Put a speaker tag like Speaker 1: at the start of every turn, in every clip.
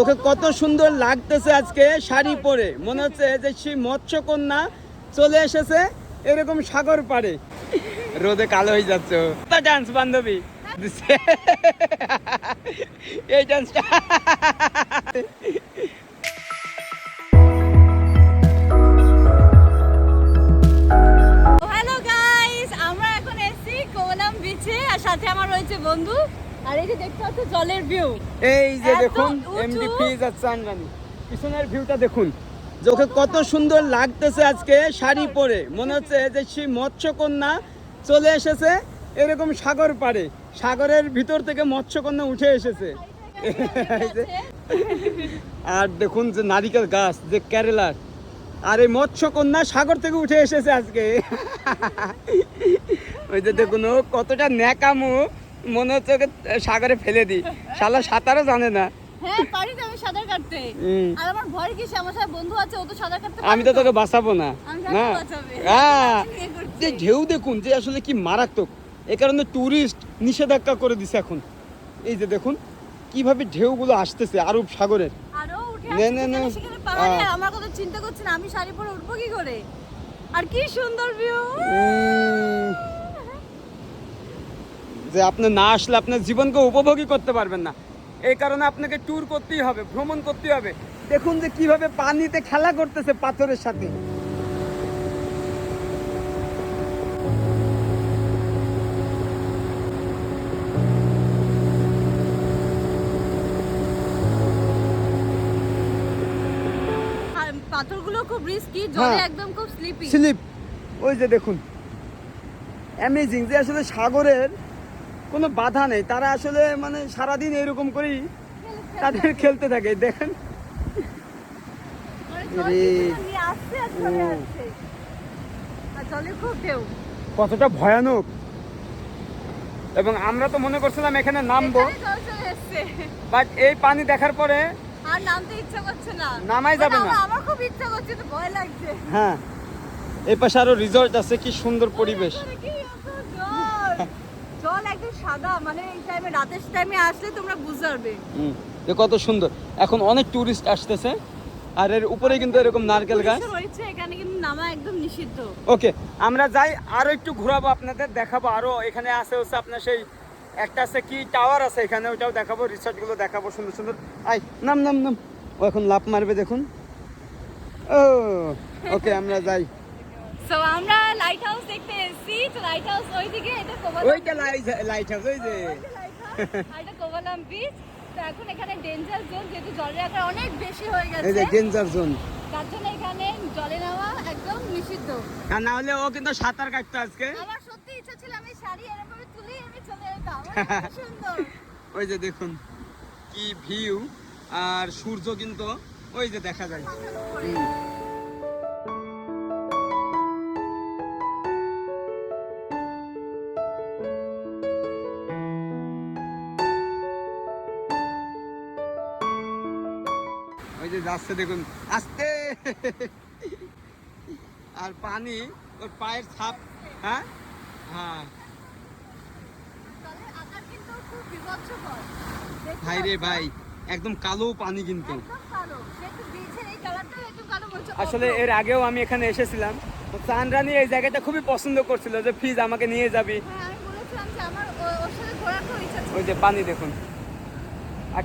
Speaker 1: ওকে কত সুন্দর লাগতেছে আজকে শাড়ি পরে। মনে হচ্ছে যে সেই মৎস্যকন্যা চলে এসেছে এরকম সাগর পাড়ে। রোদে কালো হয়ে যাচ্ছে ডান্স বান্ধবী। এই ডান্সটা
Speaker 2: সাথে আমার রয়েছে বন্ধু। আর এই যে দেখতে পাচ্ছ জলের ভিউ
Speaker 1: এই যে দেখুন এমডি ফিজ আর চানরানি পিছনের ভিউটা দেখুন। যে কত সুন্দর লাগতেছে আজকে শাড়ি পরে। মনে হচ্ছে যে সেই মৎস্যকন্যা চলে এসেছে এরকম সাগর পাড়ে। সাগরের ভিতর থেকে মৎস্যকন্যা উঠে এসেছে। আর দেখুন যে নারিকেল গাছ যে কেরালার আর এই মৎস্যকন্যা সাগর থেকে উঠে এসেছে আজকে। ওই যে দেখুন ও কতটা ন্যাকামো। মনে হচ্ছে ওকে সাগরে ফেলে দিই। শালা সাঁতারও জানে না।
Speaker 2: হ্যাঁ আমি তো
Speaker 1: তোকে বাঁচাবো না হ্যাঁ যে ঢেউ দেখুন যে আসলে কি মারাত্মক। এ কারণে ট্যুরিস্ট নিষেধাজ্ঞা করে দিছে এখন। এই যে দেখুন কীভাবে ঢেউগুলো আসতেছে আরব সাগরের। নে, নে, নে।
Speaker 2: আমার কথা চিন্তা করছি না আমি শাড়ি পরে উঠবো কি করে? আর কি সুন্দর ভিউ
Speaker 1: যে আপনি না আসলে আপনার জীবনকে উপভোগই করতে পারবেন না। এই কারণে আপনাকে ট্যুর করতেই হবে ভ্রমণ করতেই হবে। দেখুন যে কীভাবে পানিতে খেলা করতেছে পাথরের সাথে।
Speaker 2: পাথরগুলো খুব রিস্কি জলে
Speaker 1: হ্যাঁ।
Speaker 2: একদম খুব স্লিপি
Speaker 1: স্লিপ ওই যে দেখুন। অ্যামেজিং যে আসলে সাগরের কোনো বাধা নেই। তারা আসলে মানে সারাদিন এরকম করেই তাদের খেলতে থাকে দেখেন।
Speaker 2: মানে
Speaker 1: কতটা ভয়ানক। এবং আমরা তো মনে করছিলাম এখানে নামবো। বাট এই পানি দেখার পরে
Speaker 2: আর নামতে ইচ্ছা করছে না।
Speaker 1: নামাই যাবে না।
Speaker 2: আমার- খুব ইচ্ছা করছে তো ভয় লাগছে।
Speaker 1: হ্যাঁ। এই পাশে আরও রিসর্ট আছে কি সুন্দর পরিবেশ।
Speaker 2: জল একদম সাদা মানে এই টাইমে রাতের টাইমে আসলে তোমরা বুঝতে
Speaker 1: যে কত সুন্দর। এখন অনেক টুরিস্ট আসতেছে আর এর উপরে কিন্তু এরকম নারকেল গাছ।
Speaker 2: রয়েছে এখানে কিন্তু নামা একদম নিষিদ্ধ।
Speaker 1: ওকে আমরা যাই আরও একটু ঘোরাবো আপনাদের দেখাবো আরও। এখানে আছে হচ্ছে আপনার সেই একটা আছে কি টাওয়ার আছে এখানে ওটাও দেখাবো রিসর্টগুলো দেখাবো সুন্দর সুন্দর। আই নাম নাম নাম। ও এখন লাভ মারবে দেখুন। ও ওকে আমরা যাই।
Speaker 2: সো আমরা লাইট হাউস দেখতে এসেছি। তো লাইট হাউস ওইদিকে এটা কোভালাম
Speaker 1: ওইটা লাইট লাইট হাউস ওই যে।
Speaker 2: এটা কোভালাম বিচ তো এখন এখানে ডেঞ্জার জোন যেহেতু জলের আকার অনেক বেশি হয়ে
Speaker 1: এই
Speaker 2: গেছে
Speaker 1: যে ডেঞ্জার জোন
Speaker 2: তার জন্য এখানে জলে নেওয়া একদম নিষিদ্ধ।
Speaker 1: আর না হলে ও কিন্তু সাঁতার কাটতো আজকে।
Speaker 2: আমার সত্যি ইচ্ছা ছিল আমি শাড়ি এরকম তুলি আমি চলে যেতাম। সুন্দর।
Speaker 1: ওই যে দেখুন কি ভিউ আর সূর্য কিন্তু ওই যে দেখা যায়। যাচ্ছে দেখুন আস্তে। আর পানি ওর পায়ের ছাপ হ্যাঁ? হ্যাঁ। ভাই রে ভাই একদম কালো পানি কিন্তু। আসলে এর আগেও আমি এখানে এসেছিলাম। তো চানরানি এই জায়গাটা খুবই পছন্দ করছিল যে আমাকে নিয়ে যাবি।
Speaker 2: হ্যাঁ
Speaker 1: ওই যে পানি দেখুন।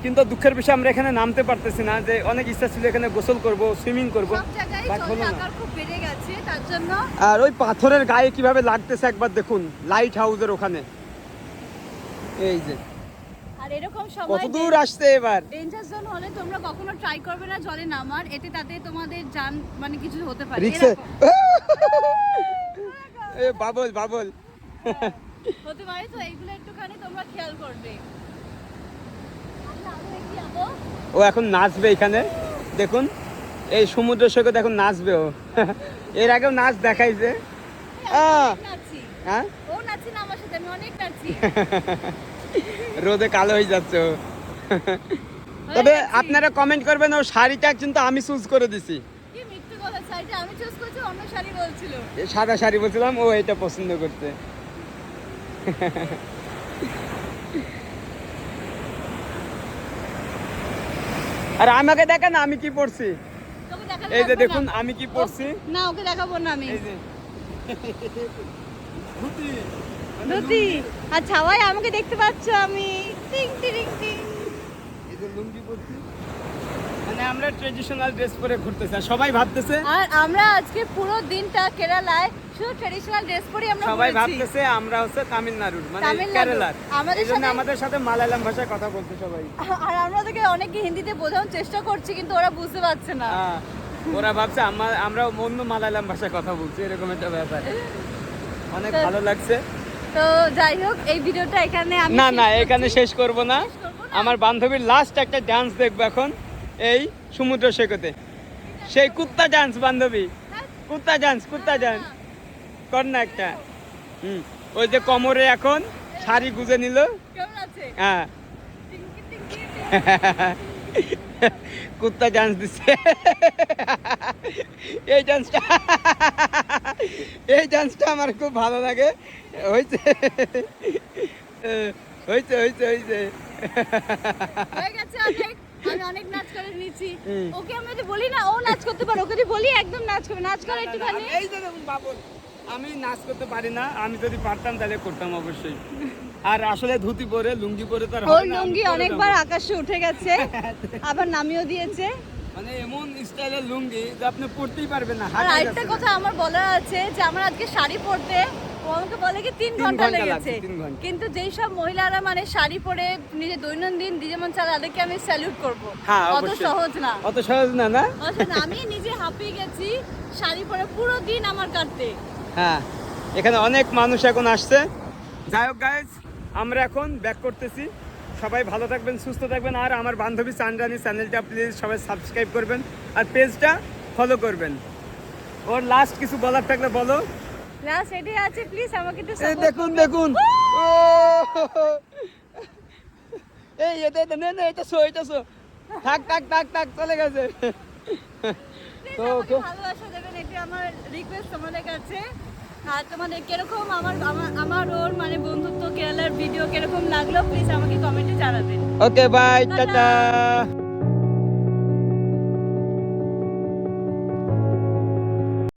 Speaker 1: কিন্তু দুঃখের বিষয় আমরা এখানে নামতে পারতেছি না যে অনেক ইচ্ছা ছিল এখানে গোসল করব সুইমিং করব আর ওই পাথরের গায়ে কীভাবে লাগতেছে একবার দেখুন লাইট হাউসের ওখানে। এই যে।
Speaker 2: আর এরকম সময়
Speaker 1: দূর আসছে এবার।
Speaker 2: ডেঞ্জার জোন হলে তোমরা কখনো ট্রাই করবে না জলে নামার এতে তাতে তোমাদের জান মানে কিছু হতে পারে।
Speaker 1: রিক্সে।
Speaker 2: এরকম।
Speaker 1: এ বাবল বাবল।
Speaker 2: হতে পারে তো এইগুলো একটুখানি তোমরা খেয়াল করবে আমরা আরও এগিয়ে যাব।
Speaker 1: ও এখন নাচবে এখানে। দেখুন এই সমুদ্র সৈকত এখন নাচবে ও। এর আগেও নাচ দেখাইছে। হ্যাঁ
Speaker 2: নাচি।
Speaker 1: রোদে কালো হয়ে যাচ্ছে ও। তবে আপনারা কমেন্ট করবেন ও শাড়িটা কিন্তু আমি চুজ করে দিছি। সাদা শাড়ি বলছিলাম ও এটা পছন্দ করতে। আর আমাকে দেখেন আমি কি পড়ছি। এই যে দেখুন আমি কি পড়ছি।
Speaker 2: না ওকে দেখাবো না আমি।
Speaker 1: এই যে। ধুতি।
Speaker 2: ধুতি। আর ছাওয়াই আমাকে দেখতে পাচ্ছ আমি। টিং টিং টিং।
Speaker 1: এই যে লুঙ্গি পরছি। মানে আমরা ট্রেডিশনাল ড্রেস পরে ঘুরতেছি আর সবাই ভাবতেছে
Speaker 2: আর আমরা আজকে পুরো দিনটা কেরালায় শুধু ট্রেডিশনাল ড্রেস পরে আমরা
Speaker 1: সবাই ভাবতেছে আমরা হচ্ছে তামিলনাড়ুর মানে। কেরালার।
Speaker 2: আমাদের সাথে-
Speaker 1: আমাদের সাথে মালায়ালাম ভাষায় কথা বলছে সবাই।
Speaker 2: আর আমরা ওদেরকে অনেকে হিন্দিতে বোঝানোর চেষ্টা করছি কিন্তু ওরা বুঝতে পারছে না।
Speaker 1: হ্যাঁ, ওরা ভাবছে আমরা অন্য মালায়ালাম ভাষায় কথা বলছি এরকম একটা ব্যাপার। অনেক ভালো লাগছে।
Speaker 2: তো যাই হোক এই ভিডিওটা এখানে আমি
Speaker 1: না
Speaker 2: শেষ
Speaker 1: না এখানে শেষ করব না? আমার বান্ধবীর লাস্ট একটা ডান্স দেখব এখন এই সমুদ্র সৈকতে। সেই কুত্তা ডান্স বান্ধবী।
Speaker 2: হ্যাঁ,
Speaker 1: কুত্তা ডান্স কুত্তা ডান্স কর না একটা। হুম ওই যে কোমরে এখন শাড়ি গুজে নিল। হ্যাঁ। কুত্তা ডান্স দিচ্ছে এই ডান্সটা এই ডান্সটা আমার খুব ভালো লাগে। হয়েছে হয়েছে হয়েছে হয়েছে
Speaker 2: আমি অনেক নাচ করে নিয়েছি। ওকে আমরা যদি বলি না ও নাচ করতে পারে। ওকে যদি বলি একদম নাচ করবে। নাচ করে একটুখানি।
Speaker 1: এই যে আমি নাচ করতে পারি না আমি যদি পারতাম তাহলে করতাম অবশ্যই। আর আসলে ধুতি পরে লুঙ্গি পরে তো আর
Speaker 2: ওর
Speaker 1: হবে না, আমি
Speaker 2: লুঙ্গি অনেকবার আকাশে উঠে গেছে আবার নামিয়েও দিয়েছে।
Speaker 1: মানে এমন স্টাইলের লুঙ্গি যে আপনি পরতেই পারবেন না
Speaker 2: আর আরেকটা কথা আমার বলার আছে যে আমার আজকে শাড়ি পরতে ও আমাকে বলে কি তিন
Speaker 1: ঘণ্টা
Speaker 2: লেগেছে। কিন্তু যেই সব মহিলারা মানে শাড়ি পরে নিজে দৈনন্দিন চালা তাদেরকে আমি স্যালুট করব।
Speaker 1: হ্যাঁ,
Speaker 2: অত সহজ না।
Speaker 1: অত সহজ না না
Speaker 2: আমি নিজে হাঁপিয়ে গেছি শাড়ি পরে পুরো দিন আমার কাটতে।
Speaker 1: হ্যাঁ এখানে অনেক মানুষ এখন আসছে যাই হোক গাইজ আমরা এখন ব্যাক করতেছি সবাই ভালো থাকবেন সুস্থ থাকবেন আর আমার বান্ধবী চান্দ্রানী চ্যানেলটা প্লিজ সবাই সাবস্ক্রাইব করবেন আর পেজটা ফলো করবেন ওর লাস্ট কিছু বলার থাকলে বলো
Speaker 2: লাস্ট এটাই আছে প্লিজ আমাকে একটু
Speaker 1: দেখুন দেখুন ও এই এটা নে নে এটা শো এটা শো থাক থাক থাক থাক চলে গেছে তো ওকে।
Speaker 2: ভালোবাসা দেবেন এটি আমার রিকোয়েস্ট তোমাদের কাছে। আর তোমাদের কীরকম আমার আমার ওর মানে বন্ধুত্ব কেরালার ভিডিও কীরকম লাগল প্লিজ আমাকে কমেন্টে জানাবেন।
Speaker 1: Okay bye. টাটা।